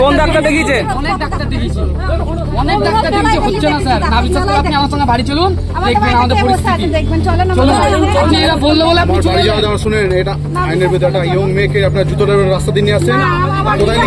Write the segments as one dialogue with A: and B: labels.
A: কোন ডাক্তার দেখিয়েছেন
B: অনেক ডাক্তার দেখিয়েছি। অনেক ডাক্তার দেখিয়েছি হচ্ছে না স্যার। না বিশ্বাস করে আপনি আমার সঙ্গে বাড়ি চলুন দেখবেন আমাদের পরিস্থিতি।
C: দেখবেন চলেন
B: চলুন আপনি এরা বলল বলে আপনি চলে
D: বাড়ি যাওয়া শুনেন এটা আইনের ভিতরে একটা ইয়ং মেয়েকে আপনার রাস্তা দিয়ে নিয়ে কোথায়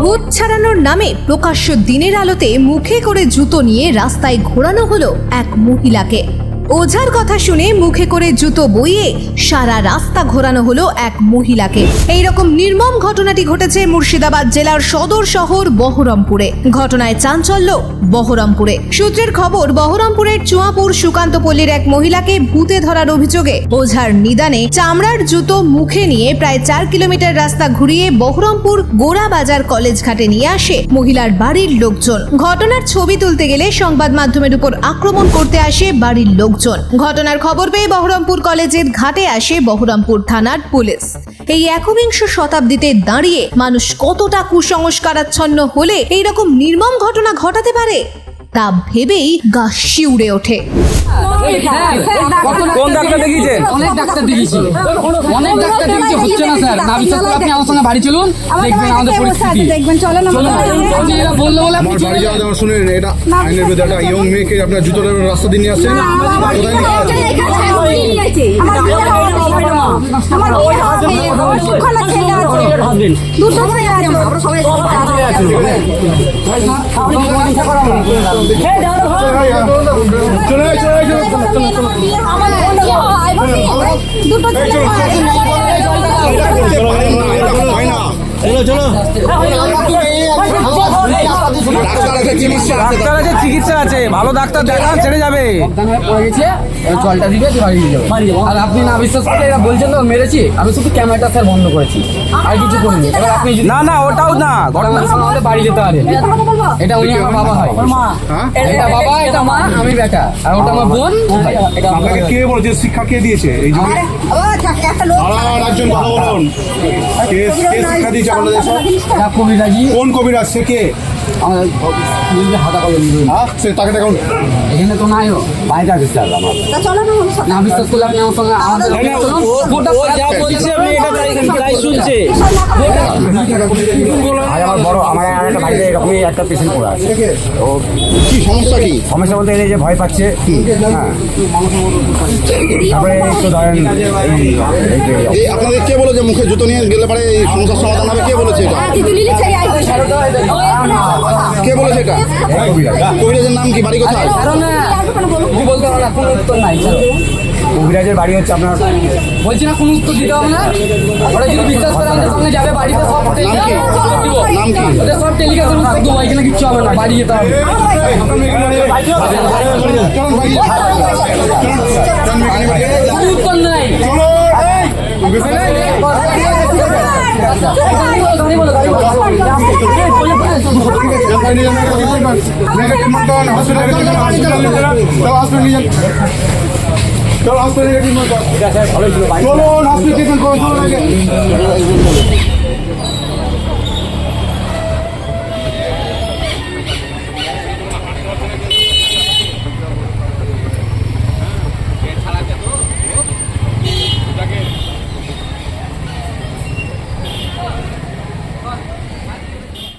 E: ভূত ছাড়ানোর নামে প্রকাশ্য দিনের আলোতে মুখে করে জুতো নিয়ে রাস্তায় ঘোরানো হলো এক মহিলাকে। ওঝার কথা শুনে মুখে করে জুতো বইয়ে সারা রাস্তা ঘোরানো হলো এক মহিলাকে। এই রকম নির্মম ঘটনাটি ঘটেছে মুর্শিদাবাদ জেলার সদর শহর বহরমপুরে। ঘটনায় চাঞ্চল্য, বহরমপুরে। সূত্রের খবর, বহরমপুরের চুয়াপুর সুকান্ত পল্লীর এক মহিলাকে ভূতে ধরার অভিযোগে ওঝার নিদানে চামড়ার জুতো মুখে নিয়ে প্রায় চার কিলোমিটার রাস্তা ঘুরিয়ে বহরমপুর গোড়া বাজার কলেজ ঘাটে নিয়ে আসে মহিলার বাড়ির লোকজন। ঘটনার ছবি তুলতে গেলে সংবাদ মাধ্যমের উপর আক্রমণ করতে আসে বাড়ির লোকজন। ঘটনার খবর পেয়ে বহরমপুর কলেজের ঘাটে আসে বহরমপুর থানার পুলিশ। এই একবিংশ শতাব্দীতে দাঁড়িয়ে মানুষ কতটা কুসংস্কারাচ্ছন্ন হলে এইরকম নির্মম ঘটনা ঘটাতে পারে, তা ভেবেই গা শিউড়ে ওঠে।
A: কোন ডাক্তার দেখিয়েছেন
B: অনেক ডাক্তার দেখিয়েছি। অনেক ডাক্তার দেখিয়েছি। হচ্ছে না স্যার না বিশ্বাস করে আপনি আমার সঙ্গে বাড়ি চলুন দেখবেন আমাদের পরিস্থিতি।
C: দেখবেন? চলেন
B: আপনি এরা বলল বলে আপনি
D: বাড়ি যাওয়া
B: যাবেন
D: যাওয়া এটা আইনের ভিতরে একটা ইয়ং মেয়েকে আপনার জুতোটা রাস্তা দিয়ে নিয়ে
C: দুটো আছে।
D: চলে চলে চলে।
C: দুটো
D: ডাক্তার আছে। চিকিৎসা আছে।
A: ভালো ডাক্তার দেখান ছেড়ে যাবে।
B: হয়ে জলটা দিবে বাড়ি নিয়ে যাব। আর আপনি না বিশ্বাস করে এরা বলছেন তো মেরেছি আমি শুধু ক্যামেরাটা স্যার বন্ধ করেছি। আর কিছু করিনি। এবার আপনি
A: না না ওটাও না। ঘটনা
B: ঘটনার সময় আমাদের বাড়ি যেতে পারে এটা উনি আমার বাবা হয়।
D: হ্যাঁ?
B: এটা বাবা এটা মা আমি বেটা। আর ওটা আমার বোন। এটা
F: আপনাকে কে বলেছে? শিক্ষা কে দিয়েছে? এই যে কোন কবিরাজ? সে কে?
B: আমাদের বুঝলে হাতা কলম
D: হ্যাঁ সে তাকে দেখুন
B: এখানে তো নাই বাইরে আছে স্যার আমার না বিশ্বাস করলে আপনি আমার সঙ্গে আমাদের চলুন, গোটা
A: যা বলছে মেয়েটা তাই- তাই শুনছে
G: আজ আমার বড় আমার একটা বাড়িতে এরকমই একটা পেশেন্ট পড়ে আছে তো
D: কি সমস্যা কি
G: সমস্যা বলতে এই যে ভয় পাচ্ছে হ্যাঁ তারপরে একটু ধরেন
D: আপনাদের কে বলে যে মুখে জুতো নিয়ে গেলে পরে এই সমস্যার সমাধান হবে কে বলেছে এটা কে বলেছে এটা কবিরাজের নাম কি বাড়ি কোথায়
B: বলতে পারো না কোনো উত্তর নাই
G: কবিরাজের বাড়ি হচ্ছে আপনার
B: বলছি না কোনো উত্তর দিতে হবে না ওরা যদি বিশ্বাস করে আমাদের সঙ্গে যাবে বাড়িতে সব
D: নাম কি? নাম কি?
B: ওদের সব টেলিকাস্ট উত্তর দেবো এখানে কিচ্ছু হবে না বাড়ি যেতে হবে
D: বাড়ি
F: চলুন হসপিটাল ট্রিটমেন্ট করুন চলুন আগে।